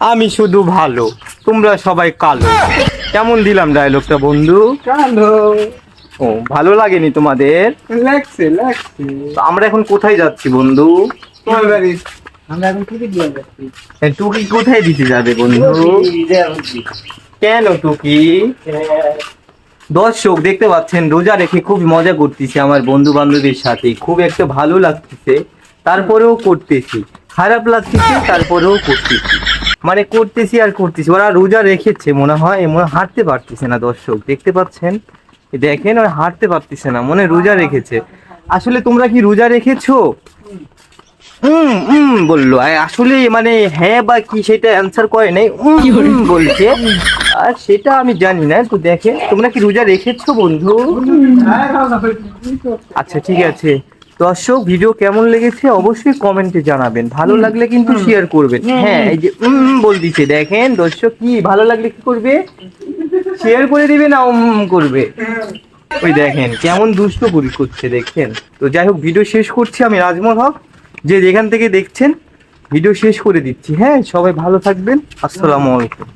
আমি শুধু ভালো তোমরা সবাই কালো। কেমন দিলাম ডায়লগটা বন্ধু? কালো। ও ভালো লাগেনি তোমাদের? লাগছে লাগছে। তো আমরা এখন কোথায় যাচ্ছি বন্ধু? তোমার বাড়ি? আমরা এখন কি দিয়ে যাচ্ছি। টুকি কোথায় দিতে যাবে বন্ধু? কেন টুকি? দর্শক দেখতে পাচ্ছেন রোজা রেখে খুব মজা করতেছি আমার বন্ধু বান্ধবীর সাথে। খুব একটা ভালো লাগতেছে তারপরেও করতেছি। খারাপ লাগতেছে তারপরেও করতেছি। মানে করতেছি আর করতেছি ওরা রোজা রেখেছে মনে হয় মনে হাঁটতে পারতেছে না দর্শক দেখতে পাচ্ছেন? দেখেন ওরা হাঁটতে পারতেছে না মনে রোজা রেখেছে। আসলে তোমরা কি রোজা রেখেছো? হুম হুম বলল। আর আসলে মানে হ্যাঁ বা কি সেটা অ্যান্সার করে নাই। উম, উম বলছে। আর সেটা আমি জানি না তো দেখে তোমরা কি রোজা রেখেছো বন্ধু? আচ্ছা ঠিক আছে। দর্শক ভিডিও কেমন লেগেছে অবশ্যই কমেন্টে জানাবেন। ভালো লাগলে কিন্তু শেয়ার করবেন। হ্যাঁ এই যে উম বল দিছে দেখেন দর্শক কি ভালো লাগলে কি করবে? শেয়ার করে দিবে না উম করবে? ওই দেখেন কেমন দুষ্ট করি করছে দেখছেন তো যাই হোক ভিডিও শেষ করছি আমি রাজমোহন হক। যে যেখান থেকে দেখছেন ভিডিও শেষ করে দিচ্ছি। হ্যাঁ সবাই ভালো থাকবেন। আসসালামু আলাইকুম।